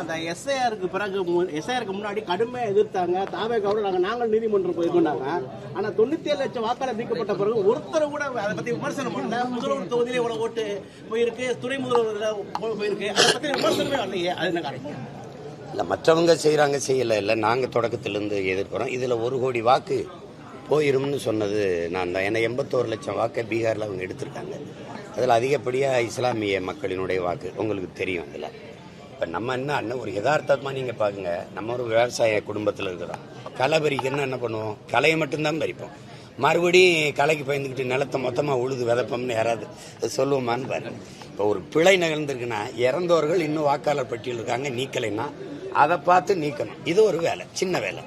அந்த எஸ்ஐஆருக்கு பிறகு எஸ்ஐஆருக்கு முன்னாடி கடுமையாக எதிர்த்தாங்க. தாவேக்காவோட நாங்கள் நாங்கள் நீதிமன்றம் போயிருக்கோண்டாங்க ஆனால் தொண்ணூத்தி ஏழு லட்சம் வாக்காளர் நீக்கப்பட்ட பிறகு ஒருத்தர் கூட அதை பற்றி விமர்சனம் பண்ணல. முதல்வர் தொகுதியில் இவ்வளோ ஓட்டு போயிருக்கு துணை முதல்வர் போயிருக்கு. அதை பற்றி விமர்சனமே வரலையே. அது என்ன காரணம்? இல்லை மற்றவங்க செய்கிறாங்க செய்யலை. இல்லை நாங்கள் தொடக்கத்திலேருந்து எதிர்க்கிறோம். இதில் ஒரு கோடி வாக்கு போயிரும்னு சொன்னது நான் தான். ஏன்னா எண்பத்தோரு லட்சம் வாக்கை பீகாரில் அவங்க எடுத்திருக்காங்க. அதில் அதிகப்படியாக இஸ்லாமிய மக்களினுடைய வாக்கு உங்களுக்கு தெரியும் அதில். இப்போ நம்ம என்ன அண்ணன் ஒரு யதார்த்தமாக நீங்கள் பாருங்க நம்ம ஒரு விவசாய குடும்பத்தில் இருக்கிறோம். களை பறிக்கணும்னா என்ன பண்ணுவோம்? களையை மட்டும்தான் பறிப்போம். மறுபடியும் களைக்கு பயந்துக்கிட்டு நிலத்தை மொத்தமாக உழுது விதைப்போம்னு யாராவது சொல்லுவோமான்னு பாருங்க. இப்போ ஒரு பிழை நிகழ்ந்திருக்குன்னா இறந்தவர்கள் இன்னும் வாக்காளர் பட்டியல் இருக்காங்க நீக்கலைன்னா அதை பார்த்து நீக்கணும். இது ஒரு வேலை சின்ன வேலை.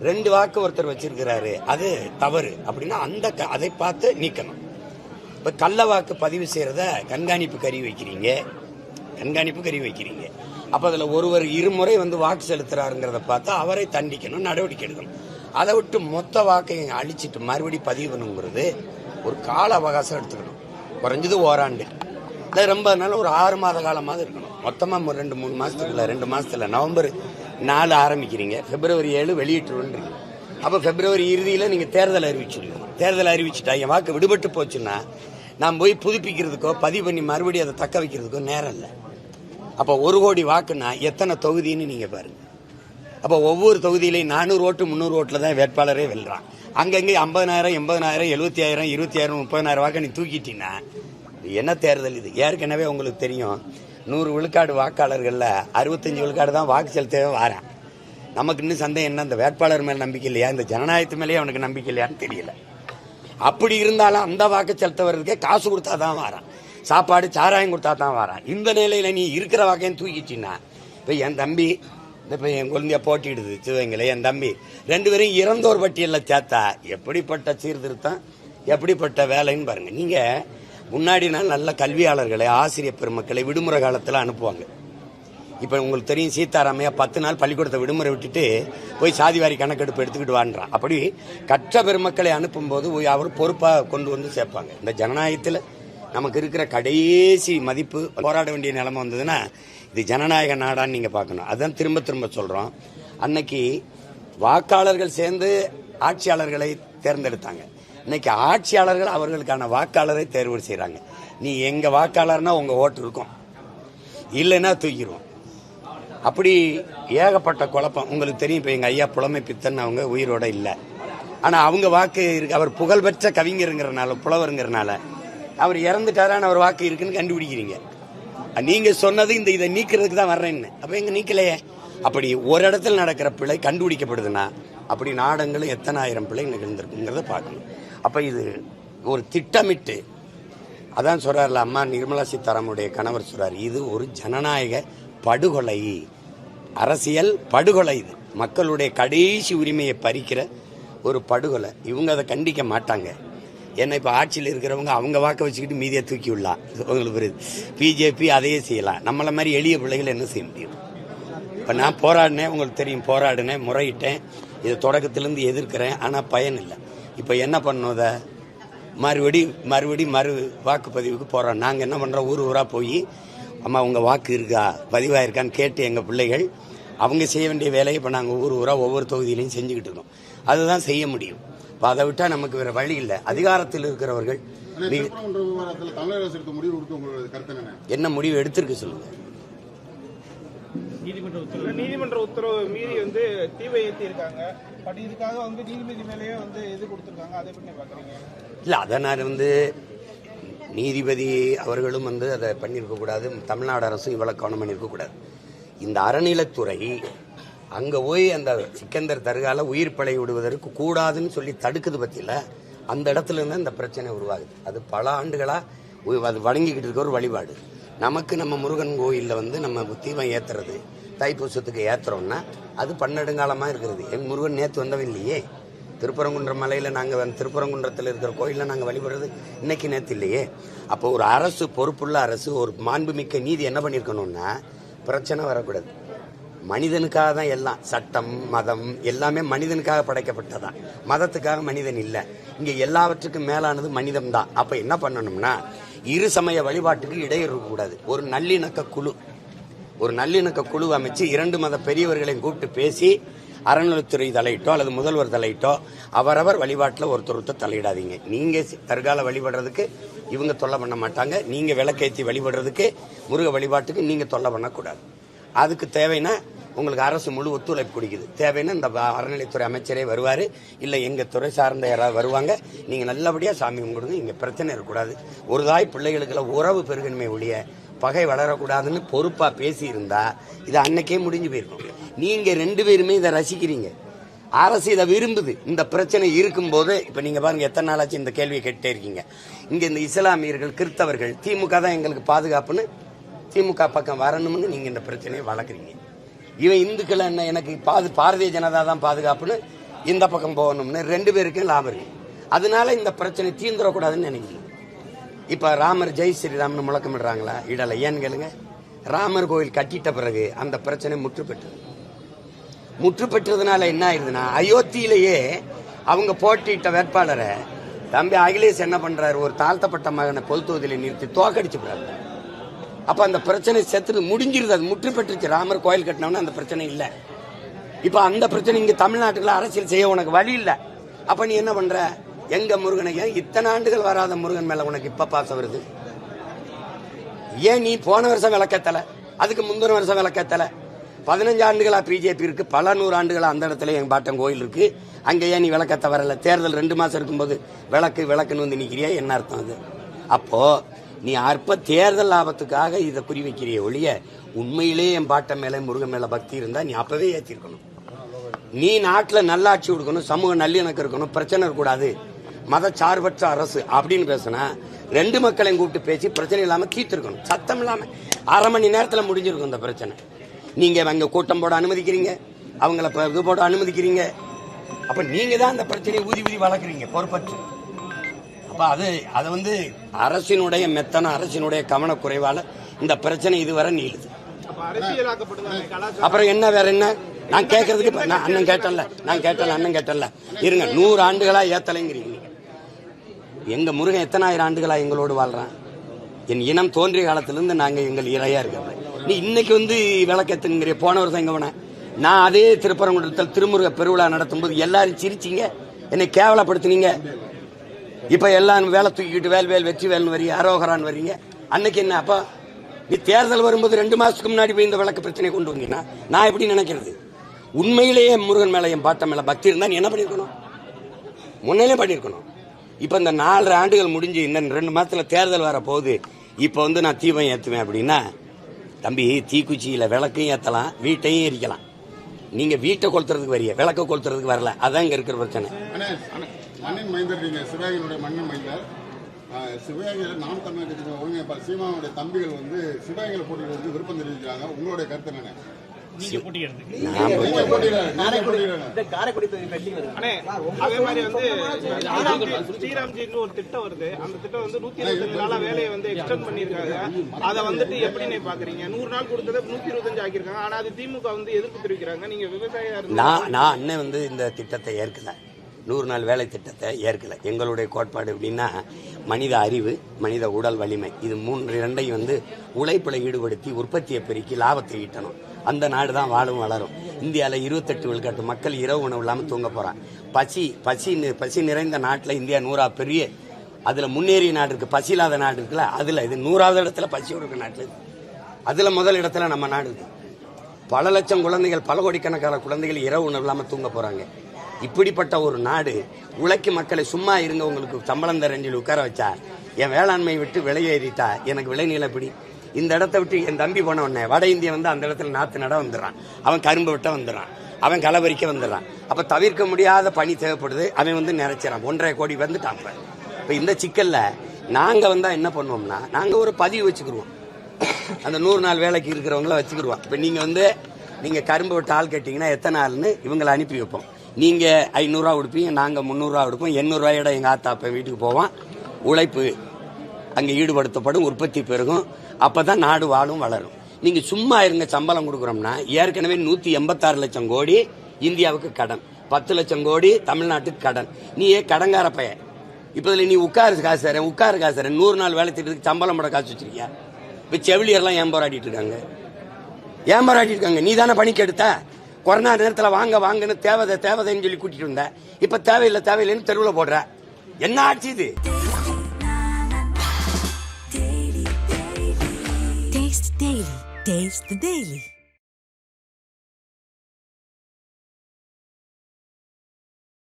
ரெண்டு வாக்கு ஒருத்தர் வச்சிருக்கிறாரு. அது தவறு. அப்படின்னா அந்த க- அதை பார்த்து நீக்கணும். இப்போ கள்ள வாக்கு பதிவு செய்யறத கண்காணிப்பு கருவி வைக்கிறீங்க. கண்காணிப்பு கருவி வைக்கிறீங்க. அப்போ அதில் ஒருவர் இருமுறை வந்து வாக்கு செலுத்துறாருங்கிறத பார்த்தா அவரை தண்டிக்கணும் நடவடிக்கை எடுக்கணும். அதை விட்டு மொத்த வாக்கையும் அழிச்சிட்டு மறுபடியும் பதிவு பண்ணுங்கிறது ஒரு கால அவகாசம் எடுத்துக்கணும். குறைஞ்சது ஓராண்டு. இல்லை ரொம்ப நாள் ஒரு ஆறு மாத காலமாவது இருக்கணும். மொத்தமாக ரெண்டு மூணு மாசத்துக்குள்ள ரெண்டு மாசத்துல நவம்பர். நாலு ஆரம்பிக்கிறீங்க. பிப்ரவரி ஏழு வெளியிட்டுருன்றீங்க. அப்போ பிப்ரவரி இறுதியில் நீங்கள் தேர்தல் அறிவிச்சிருக்கணும் தேர்தல் அறிவிச்சிட்டா என் வாக்கு விடுபட்டு போச்சுன்னா நான் போய் புதுப்பிக்கிறதுக்கோ பதிவு பண்ணி மறுபடியும் அதை தக்க வைக்கிறதுக்கோ நேரம் இல்லை. அப்போ ஒரு கோடி வாக்குன்னா எத்தனை தொகுதின்னு நீங்கள் பாருங்கள் அப்போ ஒவ்வொரு தொகுதியிலையும் நானூறு ஓட்டு முந்நூறு ஓட்டில் தான் வேட்பாளரே வெல்றான். அங்கங்கே ஐம்பதனாயிரம் எண்பதனாயிரம் எழுபத்தி ஆயிரம் இருபத்தி ஆயிரம் முப்பதனாயிரம் வாக்கை நீ தூக்கிட்டீங்கன்னா என்ன தேர்தல் இது? ஏற்கனவே உங்களுக்கு தெரியும். நூறு விழுக்காடு வாக்காளர்களில் அறுபத்தஞ்சு விழுக்காடு தான் வாக்கு செலுத்தவே வரேன். நமக்கு இன்னும் சந்தேகம் என்ன? இந்த வேட்பாளர் மேலே நம்பிக்கை இல்லையா? இந்த ஜனநாயகத்து மேலேயே அவனுக்கு நம்பிக்கை இல்லையான்னு தெரியல. அப்படி இருந்தாலும் அந்த வாக்கு செலுத்த வர்றதுக்கே காசு கொடுத்தா தான் வரான். சாப்பாடு சாராயம் கொடுத்தா தான் வரான். இந்த நிலையில் நீ இருக்கிற வாக்கையும் தூக்கிச்சின்னா இப்போ என் தம்பி இந்த இப்போ என் குழந்தைய போட்டிடுது சிவகங்கையில் என் தம்பி. ரெண்டு பேரும் இறந்தோர் பட்டியலில் சேர்த்தா எப்படிப்பட்ட சீர்திருத்தம் எப்படிப்பட்ட வேலைன்னு பாருங்கள் நீங்கள் முன்னாடி நல்ல கல்வியாளர்களை ஆசிரியர் பெருமக்களை விடுமுறை காலத்தில் அனுப்புவாங்க. இப்போ உங்களுக்கு தெரியும் சீதாராமையா பத்து நாள் பள்ளிக்கூடத்தை விடுமுறை விட்டுட்டு போய் சாதிவாரி கணக்கெடுப்பு எடுத்துக்கிட்டு வான்றான் அப்படி கற்ற பெருமக்களை அனுப்பும்போது அவர் பொறுப்பாக கொண்டு வந்து சேர்ப்பாங்க. இந்த ஜனநாயகத்தில் நமக்கு இருக்கிற கடைசி மதிப்பு போராட வேண்டிய நிலைமை வந்ததுன்னா இது ஜனநாயக நாடான்னு நீங்கள் பார்க்கணும். அதுதான் திரும்ப திரும்ப சொல்கிறோம் அன்னைக்கு வாக்காளர்கள் சேர்ந்து ஆட்சியாளர்களை தேர்ந்தெடுத்தாங்க. இன்னைக்கு ஆட்சியாளர்கள் அவர்களுக்கான வாக்காளரை தேர்வு செய்கிறாங்க நீ எங்கள் வாக்காளர்னா உங்கள் ஓட்டு இருக்கும். இல்லைன்னா தூக்கிடுவோம். அப்படி ஏகப்பட்ட குழப்பம். உங்களுக்கு தெரியும் இப்போ எங்கள் ஐயா புலமை பித்தன் அவங்க உயிரோட இல்லை. ஆனால் அவங்க வாக்கு இருக்கு. அவர் புகழ்பெற்ற கவிஞருங்கிறனால புலவருங்கிறனால அவர் இறந்துட்டாரான அவர் வாக்கு இருக்குன்னு கண்டுபிடிக்கிறீங்க. நீங்க சொன்னது இந்த இதை நீக்கிறதுக்கு தான் வர்றேன்னு. அப்போ எங்க நீக்கலையே? அப்படி ஒரு இடத்துல நடக்கிற பிழை கண்டுபிடிக்கப்படுதுன்னா அப்படி நாடங்களும் எத்தனை ஆயிரம் பிள்ளை நிகழ்ந்திருக்குங்கிறத பார்க்கணும். அப்போ இது ஒரு திட்டமிட்டு. அதான் சொல்கிறார்ல அம்மா நிர்மலா சீதாராமனுடைய கணவர் சொல்கிறார் இது ஒரு ஜனநாயக படுகொலை. அரசியல் படுகொலை இது. மக்களுடைய கடைசி உரிமையை பறிக்கிற ஒரு படுகொலை. இவங்க அதை கண்டிக்க மாட்டாங்க. ஏன்னா இப்போ ஆட்சியில் இருக்கிறவங்க அவங்க வாக்க வச்சுக்கிட்டு மீதியை தூக்கி விடலாம். உங்களுக்கு புரியுது? பிஜேபி அதையே செய்யலாம். நம்மளை மாதிரி எளிய பிள்ளைகள் என்ன செய்ய முடியும்? இப்போ நான் போராடினேன் உங்களுக்கு தெரியும் போராடினேன் முறையிட்டேன். இது தொடக்கத்திலேருந்து எதிர்க்கிறேன் ஆனால் பயன் இல்லை. இப்போ என்ன பண்ணோம் அதை மறுபடி மறுபடி மறு வாக்குப்பதிவுக்கு போகிறோம் நாங்கள் என்ன பண்ணுறோம் ஊர் ஊராக போய் அம்மா உங்கள் வாக்கு இருக்கா? பதிவாயிருக்கான்னு கேட்டு எங்கள் பிள்ளைகள் அவங்க செய்ய வேண்டிய வேலையை இப்போ நாங்கள் ஊர் ஊராக ஒவ்வொரு தொகுதியிலையும் செஞ்சுக்கிட்டு இருக்கோம். அதுதான் செய்ய முடியும். இப்போ அதை விட்டால் நமக்கு வேறு வழி இல்லை. அதிகாரத்தில் இருக்கிறவர்கள் என்ன முடிவு எடுத்திருக்கு சொல்லுங்கள் நீதிமன்ற உத்தரவு. மீறி வந்து தீவை ஏத்தி இருக்காங்க பட் இதுக்காக வந்து நீதிபதி மேலேயே வந்து இது கொடுத்துருக்காங்க. அதை பண்ணி பாக்குறீங்க. இல்லை அதை நான் வந்து நீதிபதி அவர்களும் வந்து அதை பண்ணியிருக்க கூடாது. தமிழ்நாடு அரசும் இவ்வளோ கவனம் பண்ணியிருக்க கூடாது. இந்த அறநிலைத்துறை அங்கே போய் அந்த சிக்கந்தர் தருகால உயிர் பிழை விடுவதற்கு கூடாதுன்னு சொல்லி தடுக்குது பத்தியில அந்த இடத்துல இருந்து இந்த பிரச்சனை உருவாகுது. அது பல ஆண்டுகளாக அது வழங்கிக்கிட்டு இருக்க ஒரு வழிபாடு. நமக்கு நம்ம முருகன் கோயிலில் வந்து நம்ம தீபம் ஏற்றுறது தைப்பூசத்துக்கு ஏற்றுறோம்னா அது பன்னெடுங்காலமாக இருக்கிறது என் முருகன் நேற்று வந்தவன் இல்லையே திருப்பரங்குன்றம் மலையில் நாங்கள் வந்து திருப்பரங்குன்றத்தில் இருக்கிற கோயிலில் நாங்கள் வழிபடுறது இன்னைக்கு நேற்று இல்லையே. அப்போ ஒரு அரசு பொறுப்புள்ள அரசு ஒரு மாண்புமிக்க நீதி என்ன பண்ணியிருக்கணும்னா பிரச்சனை வரக்கூடாது. மனிதனுக்காக தான் எல்லாம் சட்டம் மதம் எல்லாமே மனிதனுக்காக படைக்கப்பட்டதான் மதத்துக்காக மனிதன் இல்லை. இங்கே எல்லாவற்றுக்கும் மேலானது மனிதம் தான் அப்போ என்ன பண்ணணும்னா இரு சமய வழிபாட்டுக்கு இடையூறு கூடாது. ஒரு நல்லிணக்க குழு. ஒரு நல்லிணக்க குழு அமைச்சு இரண்டு மத பெரியவர்களையும் கூப்பிட்டு பேசி அறநிலைத்துறை தலையிட்டோ அல்லது முதல்வர் தலையிட்டோ அவரவர் வழிபாட்டில் ஒருத்தர் ஒருத்தர் தலையிடாதீங்க. நீங்கள் தற்கால வழிபடுறதுக்கு இவங்க தொல்லை பண்ண மாட்டாங்க. நீங்கள் விளக்கேற்றி வழிபடுறதுக்கு முருக வழிபாட்டுக்கு நீங்கள் தொல்லை பண்ணக்கூடாது. அதுக்கு தேவைன்னா உங்களுக்கு அரசு முழு ஒத்துழைப்பு கொடுக்குது. தேவைன்னா இந்த அறநிலைத்துறை அமைச்சரே வருவார். இல்லை எங்கள் துறை சார்ந்த யாராவது வருவாங்க. நீங்கள் நல்லபடியாக சாமி கும்பிடுங்க. இங்கே பிரச்சனை இருக்கக்கூடாது. ஒரு தாய் பிள்ளைகளுக்குள்ள உறவு பெருகின்மை ஒழிய பகை வளரக்கூடாதுன்னு பொறுப்பாக பேசியிருந்தா இது அன்னைக்கே முடிஞ்சு போயிருக்கும். நீங்கள் ரெண்டு பேருமே இதை ரசிக்கிறீங்க. அரசு இதை விரும்புது. இந்த பிரச்சனை இருக்கும்போது இப்போ நீங்கள் பாருங்கள் எத்தனை நாளாச்சு இந்த கேள்வியை கேட்டே இருக்கீங்க. இங்கே இந்த இஸ்லாமியர்கள் கிறிஸ்தவர்கள் திமுக தான் எங்களுக்கு பாதுகாப்புன்னு திமுக பக்கம் வரணும்னு நீங்கள் இந்த பிரச்சனையை வளர்க்குறீங்க. இவன் இந்துக்கள் என்ன எனக்கு பாது பாரதிய ஜனதா தான் பாதுகாப்புன்னு இந்த பக்கம் போகணும்னு ரெண்டு பேருக்கும் லாபம் இருக்கு. அதனால இந்த பிரச்சனை தீந்துடக்கூடாதுன்னு நினைக்கிறீங்க இப்போ ராமர் ஜெய் ஸ்ரீராம்னு முழக்கமிடுறாங்களா? இடலை. ஏன்னு கேளுங்க. ராமர் கோயில் கட்டிட்ட பிறகு அந்த பிரச்சனை முற்று முற்றுப்பெற்றதுனால என்ன ஆயிருதுன்னா அயோத்தியிலேயே அவங்க போட்டியிட்ட வேட்பாளரை தம்பி அகிலேஷ் என்ன பண்றாரு? ஒரு தாழ்த்தப்பட்ட மகனை பொது தொகுதியில நிறுத்தி தோக்கடிச்சு அப்ப அந்த பிரச்சனை செத்துட்டு முடிஞ்சிருது. அது முற்று பெற்றுச்சு. ராமர் கோயில் கட்டினவன அந்த பிரச்சனை இல்ல. இப்ப அந்த பிரச்சனை இங்க தமிழ்நாட்டுல அரசியல் செய்ய உனக்கு வழி இல்ல. அப்ப நீ என்ன பண்ற? எங்க முருகனையா ஏன் இத்தனை ஆண்டுகள் வராத முருகன் மேல உனக்கு இப்ப பாசம் வருது? ஏன் நீ போன வருஷம் விளக்கத்தல? அதுக்கு முந்தின வருஷம் விளக்கத்தல? பதினஞ்சு ஆண்டுகளா பிஜேபி இருக்கு. பல நூறு ஆண்டுகளா அந்த இடத்துல எங்கள் பாட்டன் கோயில் இருக்கு. அங்க ஏன் நீ விளக்கத்த வரல? தேர்தல் ரெண்டு மாசம் இருக்கும்போது விளக்கு விளக்குன்னு வந்து நிக்கிறியா? என்ன அர்த்தம் அது? அப்போ நீ அற்ப தேர்தல் லாபத்துக்காக இதை குறி வைக்கிறிய ஒழிய உண்மையிலேயே என் பாட்டை மேல முருகன் மேல பக்தி இருந்தா நீ அப்பவே ஏத்திருக்கணும். நீ நாட்டுல நல்லாட்சி கொடுக்கணும் சமூக நல்லிணக்கம் இருக்கணும் பிரச்சனை இருக்கக்கூடாது. மதச்சார்பற்ற அரசு அப்படின்னு பேசினா ரெண்டு மக்களையும் கூப்பிட்டு பேசி பிரச்சனை இல்லாம தீர்த்திருக்கணும். சத்தம் இல்லாம அரை மணி நேரத்துல முடிஞ்சிருக்கும் இந்த பிரச்சனை. நீங்க அங்க கூட்டம் போட அனுமதிக்கிறீங்க அவங்கள இது போட அனுமதிக்கிறீங்க. அப்ப நீங்க தான் அந்த பிரச்சனையை ஊதி ஊதி வளர்க்குறீங்க பொறுப்பற்று. அப்ப அது அது வந்து அரசினுடைய மெத்தன அரசினுடைய கவனக்குறைவால இந்த பிரச்சனை இதுவரை நீளுது. அப்ப அரசியலாக்கப்படுதாங்க கலாச்சாரம். அப்புறம் என்ன வேற என்ன? நான் கேட்கறதுக்கு இப்ப நான் அண்ணன் கேட்டல நான் கேட்டல அண்ணன் கேட்டல இருங்க நூறு ஆண்டுகளா ஏத்தலைங்கிறீங்க. எங்க முருகன் எத்தனாயிரம் ஆண்டுகளா எங்களோடு வாழ்றான்? என் இனம் தோன்றிய காலத்திலிருந்து நாங்க எங்கள் இறையா இருக்கிறோம் நீ இன்னைக்கு வந்து விளக்கத்துங்கிற போன வருஷம் எங்க போனேன் நான் அதே திருப்பரங்குன்றத்தில் திருமுருக பெருவிழா நடத்தும்போது எல்லாரும் சிரிச்சீங்க. என்னை கேவலப்படுத்துனீங்க. இப்ப எல்லாம் வேலை தூக்கிக்கிட்டு வேல் வேல் வெற்றி வேல்னு வரீங்க அரோகரான் வர்றீங்க. அன்னைக்கு என்ன அப்போ நீ தேர்தல் வரும்போது ரெண்டு மாசத்துக்கு முன்னாடி போய் இந்த விளக்கு பிரச்சனை கொண்டு வந்தீங்கன்னா நான் எப்படி நினைக்கிறது? உண்மையிலேயே முருகன் மேலே என் பாட்டம் மேலே பக்தி இருந்தால் நீ என்ன பண்ணியிருக்கணும் முன்னையிலே பண்ணிருக்கணும். இப்போ இந்த நாலரை ஆண்டுகள் முடிஞ்சு இந்த ரெண்டு மாதத்தில் தேர்தல் வர போகுது. இப்போ வந்து நான் தீபம் ஏற்றுவேன் அப்படின்னா தம்பி தீக்குச்சியில் விளக்கையும் ஏற்றலாம் வீட்டையும் எரிக்கலாம். நீங்கள் வீட்டை கொளுத்துறதுக்கு வரிய விளக்க கொளுத்துறதுக்கு வரல. அதான் இங்கே இருக்கிற பிரச்சனை. மண்ணின் மைந்தர் நீங்க சிவகங்கையினுடைய மண்ணின் மைந்தர். சிவகங்கையில நாம் தமிழர் கட்சி ஒருங்கிணைப்பாளர் சீமானுடைய தம்பிகள் வந்து சிவகங்கையில போட்டியில் வந்து விருப்பம் தெரிவிக்கிறாங்க. உங்களுடைய கருத்து என்ன ஸ்ரீராம்ஜின்னு ஒரு திட்டம் வருது. அந்த திட்டம் வந்து நூத்தி இருபத்தஞ்சு நாளா வேலையை வந்து எக்ஸ்டெண்ட் பண்ணிருக்காங்க அதை வந்துட்டு எப்படின்னு பாக்குறீங்க நூறு நாள் கொடுத்ததை நூத்தி இருபத்தஞ்சு ஆக்கியிருக்காங்க. ஆனா அது திமுக வந்து எதிர்ப்பு தெரிவிக்கிறாங்க. நீங்க விவசாயியா இருந்து நான் நான் அண்ணன் வந்து இந்த திட்டத்தை ஏற்கல. நூறு நாள் வேலை திட்டத்தை ஏற்கல. எங்களுடைய கோட்பாடு எப்படின்னா மனித அறிவு மனித உடல் வலிமை. இது மூன்று இரண்டையும் வந்து உழைப்பில் ஈடுபடுத்தி உற்பத்தியை பெருக்கி லாபத்தை ஈட்டணும். அந்த நாடு தான் வாழும் வளரும். இந்தியாவில் இருபத்தெட்டு விழுக்காட்டு மக்கள் இரவு உணவு இல்லாமல் தூங்க போகிறான் பசி பசி பசி நிறைந்த நாட்டில் இந்தியா நூறா பெரிய அதில் முன்னேறிய நாடு இருக்குது பசி இல்லாத நாடு இருக்குல்ல அதில் இது நூறாவது இடத்துல பசியோடு இருக்க நாட்டில் அதில் முதல் இடத்துல நம்ம நாடு இருக்குது பல லட்சம் குழந்தைகள் பல கோடிக்கணக்கான குழந்தைகள் இரவு உணவு இல்லாமல் தூங்க போகிறாங்க இப்படிப்பட்ட ஒரு நாடு உழைக்கும் மக்களை சும்மா இருங்க உங்களுக்கு சம்பளம் தரஞ்சில் உட்கார வச்சா என் வேளாண்மை விட்டு விலை ஏறிட்டா எனக்கு விலை எப்படி? இந்த இடத்த விட்டு என் தம்பி போன உடனே வட இந்தியா வந்து அந்த இடத்துல நாத்து நட வந்துடுறான். அவன் கரும்பு விட்ட வந்துடுறான். அவன் கலவரிக்க வந்துடுறான். அப்போ தவிர்க்க முடியாத பணி தேவைப்படுது. அவன் வந்து நினைச்சிடறான் ஒன்றரை கோடி வந்துட்டான் இப்போ இப்போ இந்த சிக்கலில் நாங்கள் வந்தால் என்ன பண்ணுவோம்னா நாங்கள் ஒரு பதிவு வச்சுக்கிருவோம். அந்த நூறு நாள் வேலைக்கு இருக்கிறவங்கள வச்சுக்கிடுவோம் இப்போ நீங்கள் வந்து நீங்கள் கரும்பு விட்டு ஆள் கேட்டிங்கன்னா எத்தனை ஆள்னு இவங்களை அனுப்பி வைப்போம். நீங்கள் ஐநூறுரூவா கொடுப்பீங்க நாங்கள் முந்நூறுரூவா கொடுப்போம். எண்ணூறுரூவாயோட எங்கள் ஆத்தா அப்பா வீட்டுக்கு போவோம் உழைப்பு அங்கே ஈடுபடுத்தப்படும் உற்பத்தி பெருகும். அப்போ தான் நாடு வாழும் வளரும். நீங்கள் சும்மா இருங்க சம்பளம் கொடுக்குறோம்னா ஏற்கனவே நூற்றி எண்பத்தாறு லட்சம் கோடி இந்தியாவுக்கு கடன். பத்து லட்சம் கோடி தமிழ்நாட்டுக்கு கடன். நீ ஏன் கடங்கார பையன். இப்போ இதில் நீ உட்காரு காசு தரேன் உட்காரு காசு தரேன். நூறு நாள் வேலை திட்டத்துக்கு சம்பளம் போட காசு வச்சிருக்கியா? இப்போ செவிலியர்லாம் ஏன் போராடிட்டு இருக்காங்க? ஏன் போராடிட்டு இருக்காங்க? நீ தானே பணிக்கு எடுத்த கொரோனா நேரத்தில் வாங்க வாங்கன்னு தேவதை தேவதைன்னு சொல்லி கூட்டிட்டு இருந்தேன் இப்போ தேவையில்லை தேவையில்லைன்னு தெருவில் போடுற. என்ன ஆட்சி இது? Taste the Daily.